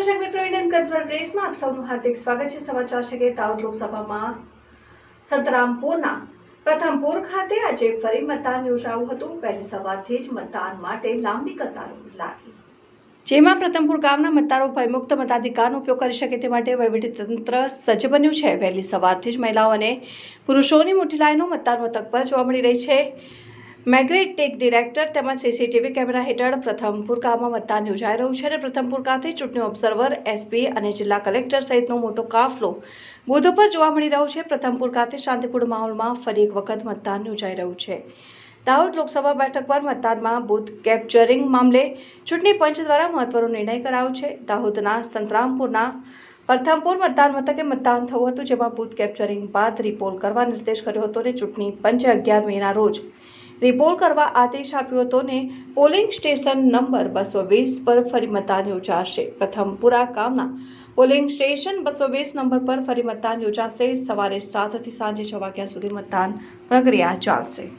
અજવર પ્રેસમાં આપ સૌનું હાર્દિક સ્વાગત છે. સમાચાર છે કે તાઉદ લોકસભામાં સંતરામપુરના પ્રથમપુર ખાતે આજે ફરી મતદાન યોજાયું હતું. પહેલી સવારથી જ મતદાન માટે લાંબી કતારો લાગી. જેમાં પ્રથમપુર ગામના મતદારો ભયમુક્ત મતાધિકારનો ઉપયોગ કરી શકે તે માટે વહીવટીતંત્ર સજ્જ બન્યું છે. વહેલી સવારથી જ મહિલાઓ અને પુરુષોની મોટી લાઈનો મતદાન મથક પર જોવા મળી રહી છે. મેગ્રેટ ટેક ડિરેક્ટર તેમજ સીસીટીવી કેમેરા હેઠળ પ્રથમપુર ગામમાં મતદાન યોજાઈ રહ્યું છે અને પ્રથમપુર ખાતે ચૂંટણી ઓબ્ઝર્વર, એસપી અને જિલ્લા કલેક્ટર સહિતનો મોટો કાફલો બુધ પર જોવા મળી રહ્યો છે. પ્રથમપુર ખાતે શાંતિપૂર્ણ માહોલમાં ફરી એક વખત મતદાન યોજાઈ રહ્યું છે. દાહોદ લોકસભા બેઠક પર મતદાનમાં બુથ કેપ્ચરિંગ મામલે ચૂંટણી પંચ દ્વારા મહત્વનો નિર્ણય કરાયો છે. દાહોદના સંતરામપુરના પ્રથમપુર મતદાન મથકે મતદાન થયું હતું, જેમાં બુથ કેપ્ચરિંગ બાદ રિપોલ કરવા નિર્દેશ કર્યો હતો અને ચૂંટણી પંચે અગિયાર મેના રોજ રિપોલ કરવા આદેશ આપ્યો હતો ને, પોલિંગ સ્ટેશન નંબર બસો વીસ પર ફરી મતદાન યોજાશે. પ્રથમપુરા ગામના પોલિંગ સ્ટેશન બસો વીસ નંબર પર ફરી મતદાન યોજાશે. સવારે સાતથી સાંજે છ વાગ્યા સુધી મતદાન પ્રક્રિયા ચાલશે.